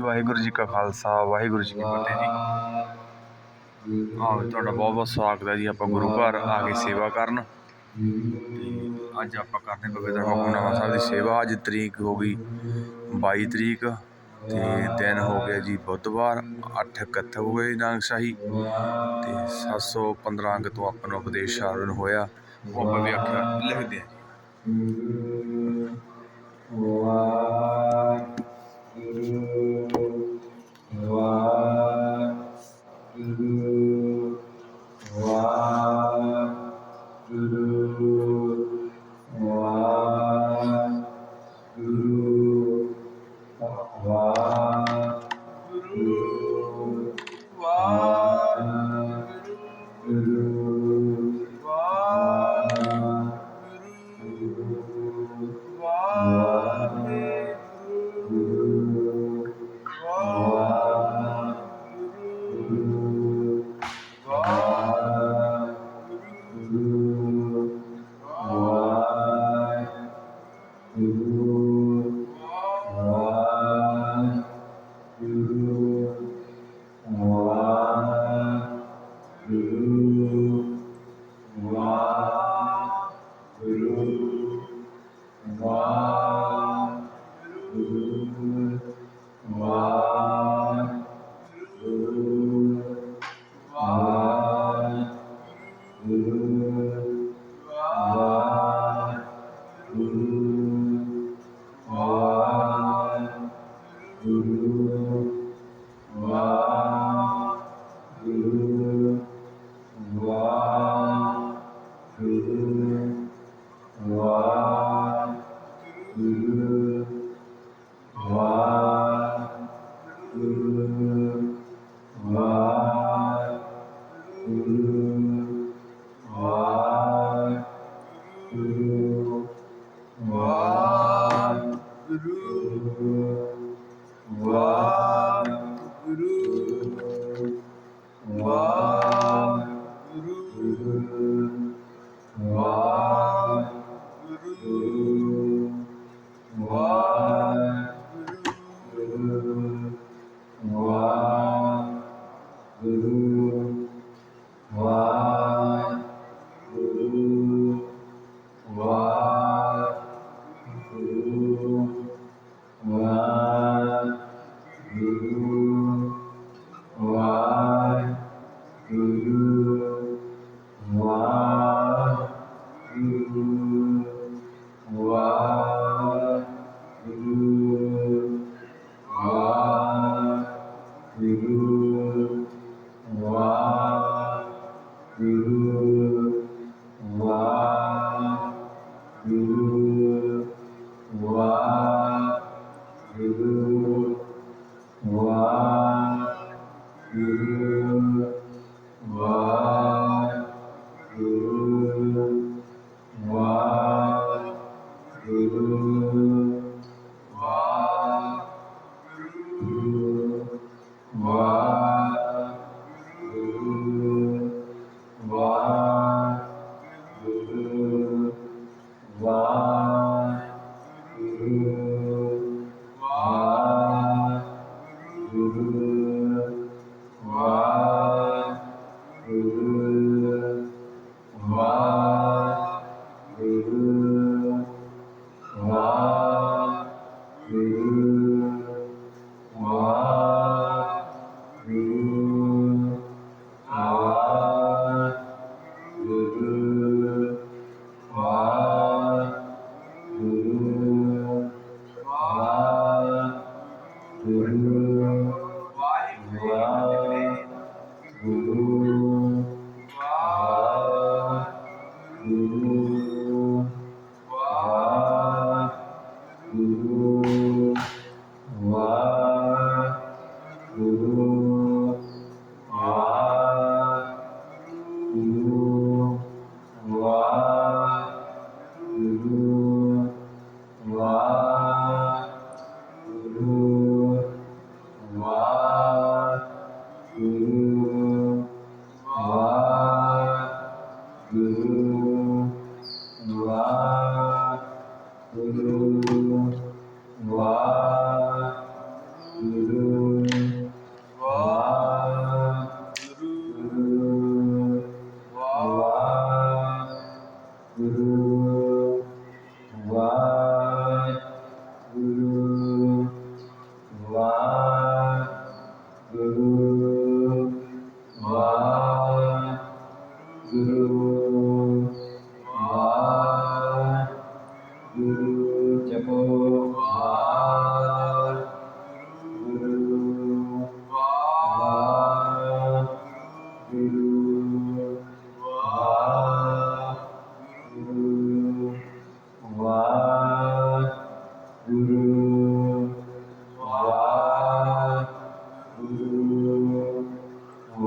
ਵਾਹਿਗੁਰੂ ਜੀ ਕਾ ਖਾਲਸਾ, ਵਾਹਿਗੁਰੂ ਜੀ ਕੀ ਫਤਿਹ ਜੀ। ਆਹ, ਤੁਹਾਡਾ ਬਹੁਤ ਬਹੁਤ ਸਵਾਗਤ ਹੈ ਜੀ, ਆਪਾਂ ਗੁਰੂ ਘਰ ਆ ਕੇ ਸੇਵਾ ਕਰਨ। ਤੇ ਅੱਜ ਆਪਾਂ ਕਰਦੇ ਪਵਿੱਤਰ ਹੁਕਮਨਾਮਾ ਸਾਹਿਬ ਦੀ ਸੇਵਾ। ਅੱਜ ਤਰੀਕ ਹੋ ਗਈ 22 ਤਰੀਕ, ਤੇ ਦਿਨ ਹੋ ਗਿਆ ਜੀ ਬੁੱਧਵਾਰ 8 ਕੱਥ ਹੋ ਗਏ ਨਾਗਸ਼ਾਹੀ ਤੇ 715 ਅੰਗ ਤੋਂ ਆਪਾਂ ਨੂੰ ਉਪਦੇਸ਼ ਸ਼ਾਰਨ ਹੋਇਆ। ਉਹ ਆਪਾਂ ਵੀ ਆਖਿਆ ਲਿਖਦੇ Waheguru Waheguru Wow. Wow.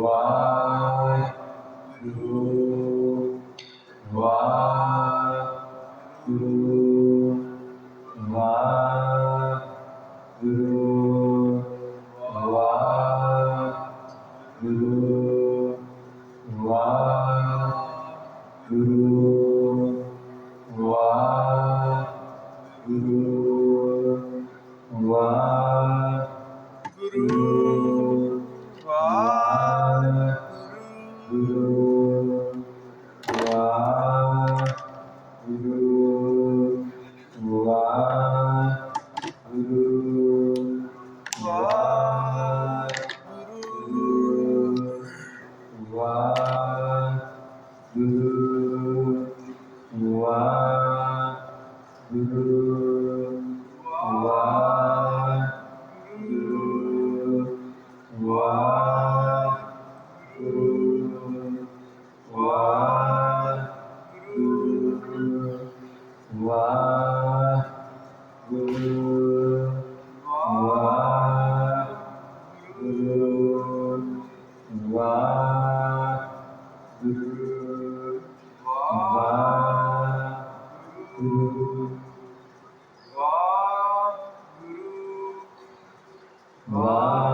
Wow. Wow.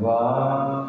Waheguru.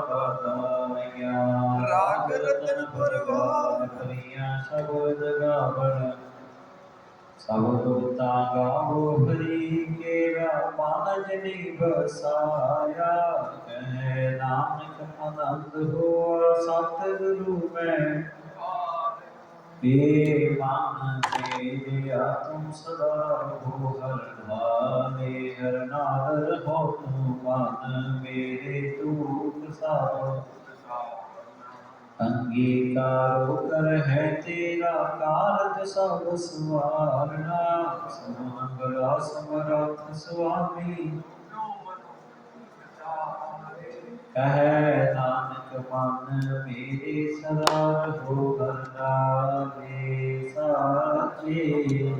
ਬਤਾਈਆਂ ਰਾਗ ਰਤਨ ਪਰਵਾਰ ਕਰੀਆਂ ਸ਼ਬਦ ਗਾਵਣ। ਸਭ ਤੁਤਾ ਗਾਵੋ ਹਰੀ ਕੇਰਾ ਮਨ ਜਨੀ ਬਸਾਇਆ ਕਹੇ ਨਾਨਕ ਆਨੰਦ ਹੋਆ ਸਤਿਗੁਰੂ ਮੈਂ ਏ ਮਨ ਤੇਰੇ ਆਤਮ ਸਦਾ ਰਹੋ ਹਰ ਨਾਲੇ ਹਰ ਨਾਲ ਰਹੋ ਤੂੰ ਮਨ ਮੇਰੇ ਦੁਖ ਸਾਰੋ ਅੰਗੀਕਾਰੋ ਕਰ ਹੈ ਤੇਰਾ ਕਾਰਜ ਸਭ ਸਵਾਰਣਾ ਸਮਗਲਾ ਸਮਰਥ ਸੁਆਮੀ ਕਹੈ ਨਾਨਕ ਮਨ ਮੇਰੇ ਸਦਾ ਹੋ ਸਾਚੇ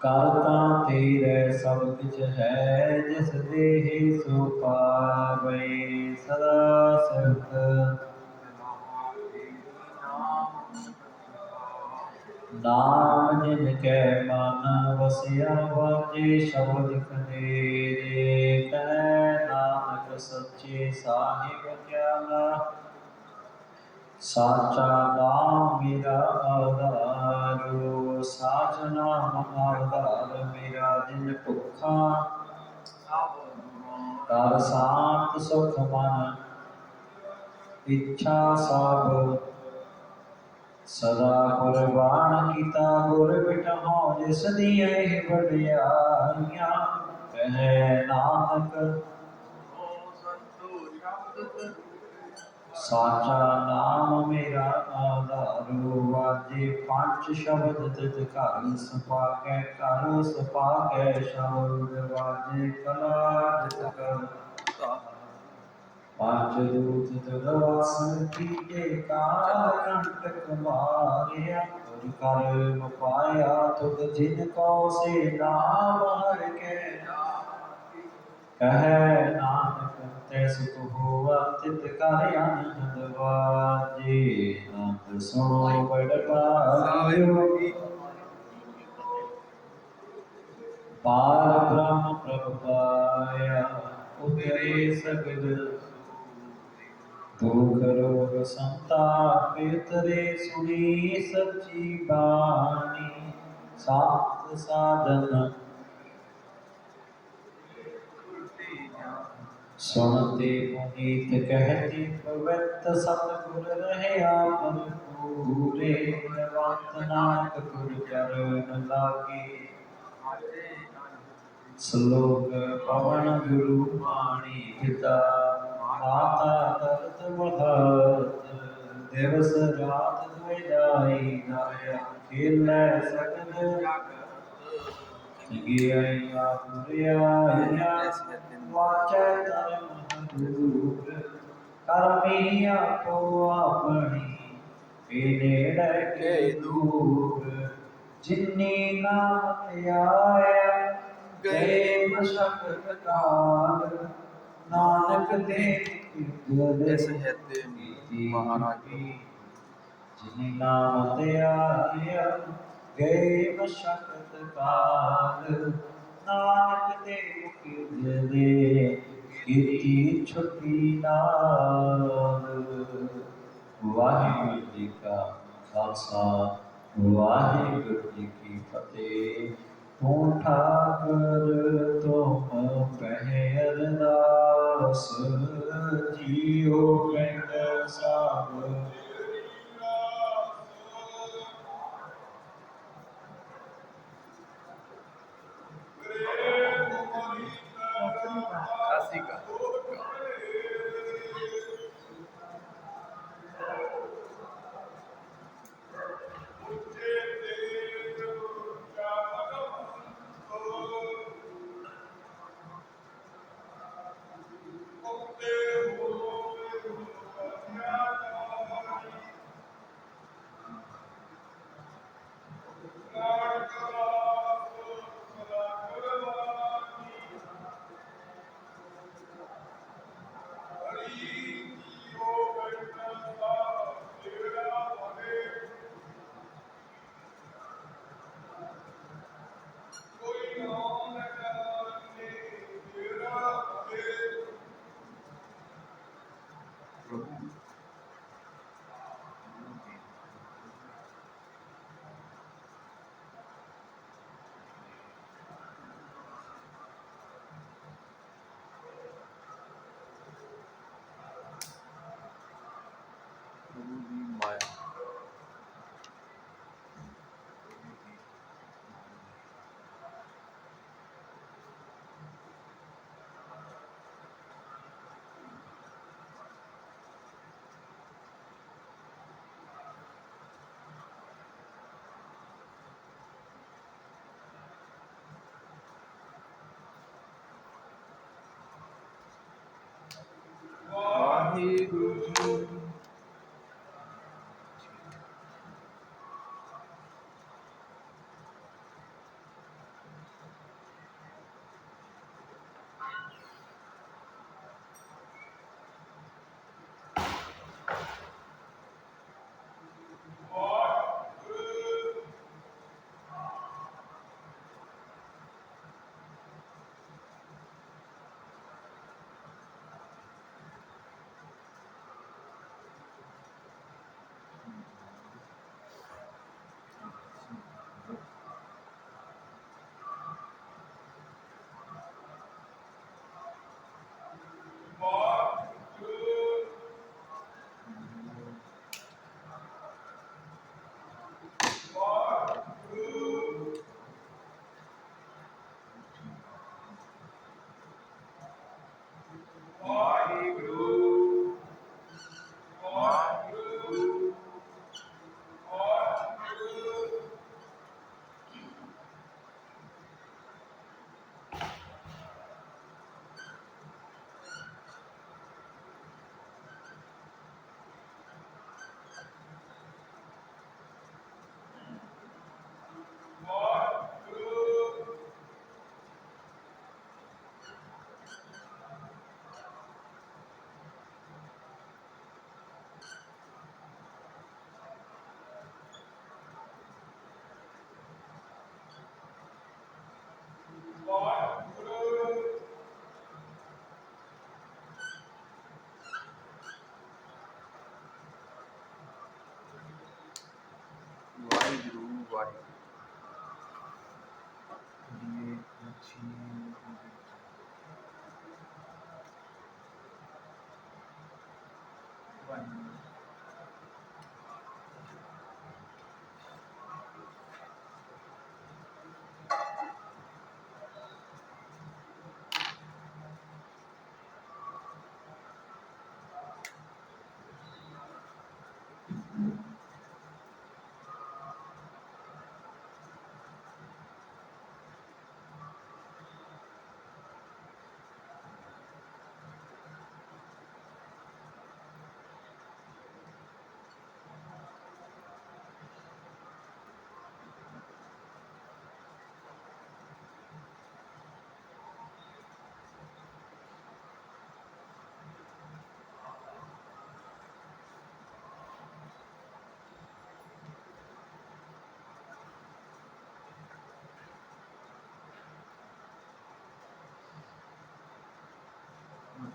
ਕਰਤਾ ਤੇਰੇ ਸਭ ਕੁਝ ਹੈ ਜਿਸ ਦੇਹ ਸੋ ਪਾਵੇ ਸਦਾ ਸਿਫਤ ਨਾਮ ਜਿਨ ਕੈ ਮਨ ਵਸਿਆ ਵਾਜੇ ਸ਼ਬਦ ਕਨੇਰੇ ਕੈ ਨਾਨਕ ਸੱਚੇ ਸਾਹਿਬ ਗਿਆਨਾ ਸਾਚਾ ਨਾਮ ਮੇਰਾ ਆਧਾਰੋ, ਸਾਚ ਆਧਾਰ ਮੇਰਾ ਜਿਨ ਭੁੱਖਾ ਕਰ ਸਾਤ ਸੁਖ ਮਨ, ਇੱਛਾ ਸਭ ਸਦਾ ਕੁਰਬਾਨ ਕੀਤਾ ਗੁਰ ਬਿਟਹੁ ਜਿਸ ਦੀਆਂ ਇਹ ਵਡਿਆਈਆਂ ਕਹੇ ਨਾਨਕ, ਸਾਚਾ ਨਾਮ ਮੇਰਾ ਆਧਾਰੋ। ਵਾਜੇ ਪੰਜ ਸ਼ਬਦ ਤਿਤ ਘਰ ਸਪਾ ਕੇ ਘਰ ਸਪਾ ਸ਼ਬਦ ਵਾਜੇ ਕਲਾ ਜਿਤ ਕਰ। ਪੰਜ ਦੂਤ ਤਗਵਾਸ ਕੀਤੇ ਕਾਲ ਕੰਟਕ ਮਾਰਿਆ। ਤੁਰ ਕਰ ਪਾਇਆ ਤੁਧ ਜਿਨ ਕੋ ਸੇ ਨਾਮ ਹਰ ਕੇ ਕਹੈ ਨਾਨਕ, ਤੈ ਸੁਖ ਹੋਆ, ਤਿਤ ਕਰ ਆਨੰਦ ਵਾਜੇ। ਨੰਦ ਸੁਣੋ ਬੜ ਪਾਇਓ ਪਾਰ ਬ੍ਰਹਮ ਪ੍ਰਭ ਪਾਇਆ, ਉਤਰੇ ਸਗਲ ਦੁਖ ਰੋਗ ਸੰਤਾਪ ਤਰੇ ਸੁਣੀ ਸੱਚੀ ਬਾਣੀ ਸਾਤ ਸਾਧਨ। ਸੁਣਤੇ ਪੁਨੀਤ ਕਹਤੇ ਪਵਿੱਤ ਸਤਿਗੁਰ ਰਹਿਆ ਪੂਰੇ ਗੁਣਵੰਤ ਨਾਨਕ ਗੁਰ ਚਰਨ ਲਾਗੇ। ਸ਼ਲੋਕ ਪਵਨ ਗੁਰੂ ਬਾਣੀ ਪਿਤਾ। ਮਾਤਾ ਤਰਤ ਮਹਤ ਦਿਵਸ ਰਾਤ ਦੁਇ ਜਾਈ ਦਾਇਆ ਖੇਲੇ ਸਕਦ ਗਿਆਇਆ ਪੁਰਿਆ ਵਾਚੈ ਧਰਮ ਹਦੂਰ ਕਰਮੀ ਆਪੋ ਆਪਣੀ ਕੇ ਨੇੜੇ ਕੇ ਦੂਰ। ਜਿਨੀ ਨਾ ਤੇ ਆਇਆ ਗਏ ਮਸ਼ਕਤ ਕਾਲ। ਨਾਨਕ ਦੇ ਇਸ ਹਿੱਤੇ ਮਹਾਰਾਜ। ਜਿਨੀ ਨਾਮ ਤੇ ਆਇਆ ਗਏ ਮਸ਼ਕਤ ਕਾਲ। ਨਾਨਕ ਦੇ ਮੁਖ ਦੇ ਕੀਤੀ ਛੁੱਟੀ ਨਾਲ। ਵਾਹਿਗੁਰੂ ਜੀ ਕਾ ਖਾਲਸਾ ਵਾਹਿਗੁਰੂ ਜੀ ਕੀ ਫਤਿਹ। ਤੂੰ ਠਾਕਰ ਤੁਮ ਪਹਿ ਅਰਦਾਸ ਜੀਉ ਪਿੰਡ ਸਾਬ body.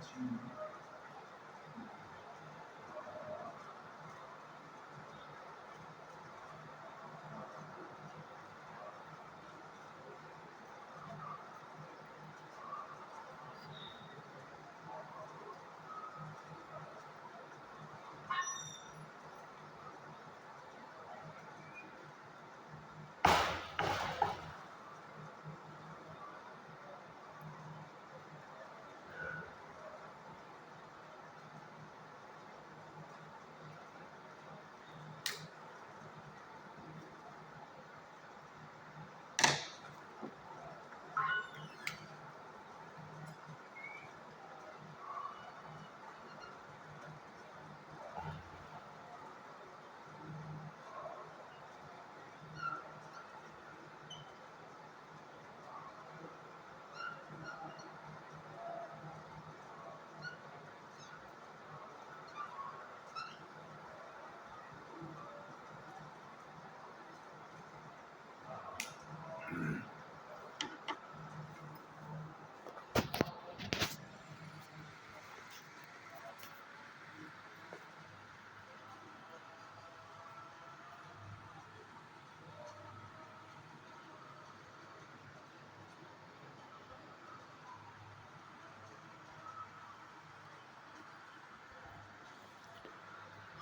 to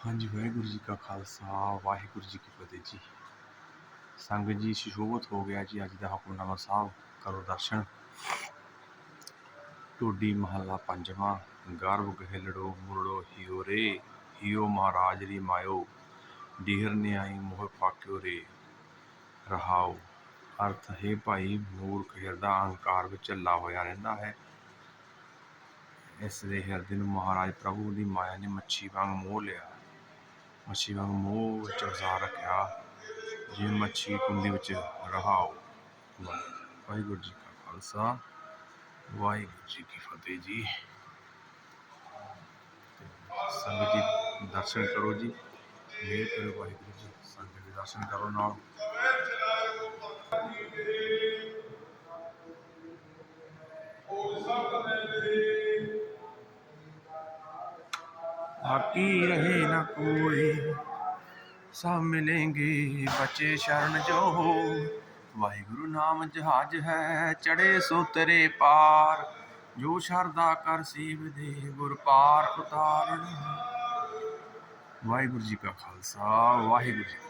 ਹਾਂਜੀ, ਵਾਹਿਗੁਰੂ ਜੀ ਕਾ ਖਾਲਸਾ, ਵਾਹਿਗੁਰੂ ਜੀ ਕੀ ਫਤਿਹ ਜੀ। ਸੰਗਤ ਜੀ, ਸ਼ਿਸ਼ੋਭਤ ਹੋ ਗਿਆ ਜੀ ਅੱਜ ਦਾ ਹੁਕਮਨਾਮਾ ਸਾਹਿਬ, ਕਰੋ ਦਰਸ਼ਨ। ਟੋਡੀ ਮਹੱਲਾ ਪੰਜਵਾਂ, ਗਰਭ ਗਹਿਲੜੋ ਮੁਰੜੋ, ਹਿਓ ਰੇ, ਹਿਓ ਮਹਾਰਾਜ ਰੀ ਮਾਇਓ, ਡੀਹਰ ਨਿਆਈ ਮੋਹ ਪਾਕਿਓ ਰੇ। ਰਹਾਓ, ਅਰਥ ਹੈ ਭਾਈ, ਮੂਰਖ ਹਿਰਦਾ ਅਹੰਕਾਰ ਵਿੱਚ ਝੱਲਾ ਹੋਇਆ ਰਹਿੰਦਾ ਹੈ। ਇਸ ਦੇ ਹਿਰਦੇ ਨੂੰ ਮਹਾਰਾਜ ਪ੍ਰਭੂ ਦੀ ਮਾਇਆ ਨੇ ਮੱਛੀ ਵਾਂਗ ਮੋਹ ਲਿਆ। ਮੱਛੀਆਂ ਨੂੰ ਮੂੰਹ ਵਿੱਚ ਵਸਾ ਰੱਖਿਆ, ਜਿਵੇਂ ਮੱਛੀ ਕੁੰਡੀ ਵਿੱਚ ਰਹਾਉ ਵਾਹਿਗੁਰੂ ਜੀ ਕਾ ਖਾਲਸਾ, ਵਾਹਿਗੁਰੂ ਜੀ ਕੀ ਫਤਿਹ ਜੀ। ਸੰਗਤ ਜੀ, ਦਰਸ਼ਨ ਕਰੋ ਜੀ। ਮੇਰ ਕਰੋ ਵਾਹਿਗੁਰੂ ਜੀ, ਸੰਗਤ ਜੀ ਦਰਸ਼ਨ ਕਰੋ ਨਾਲ। बाकी रहे न कोई सब मिलेंगे बचे शरण जो हो ਵਾਹਿਗੁਰੂ ਨਾਮ ਜਹਾਜ ਹੈ ਚੜੇ ਸੋ ਤੇਰੇ ਪਾਰ ਜੋ ਸ਼ਰਦਾ ਕਰ ਸੀਵ ਦੇ ਗੁਰ ਪਾਰ ਉਤਾਰਨ ਵਾਹਿਗੁਰੂ ਜੀ ਕਾ ਖਾਲਸਾ ਵਾਹਿਗੁਰੂ ਜੀ ਕੀ ਫਤਿਹ।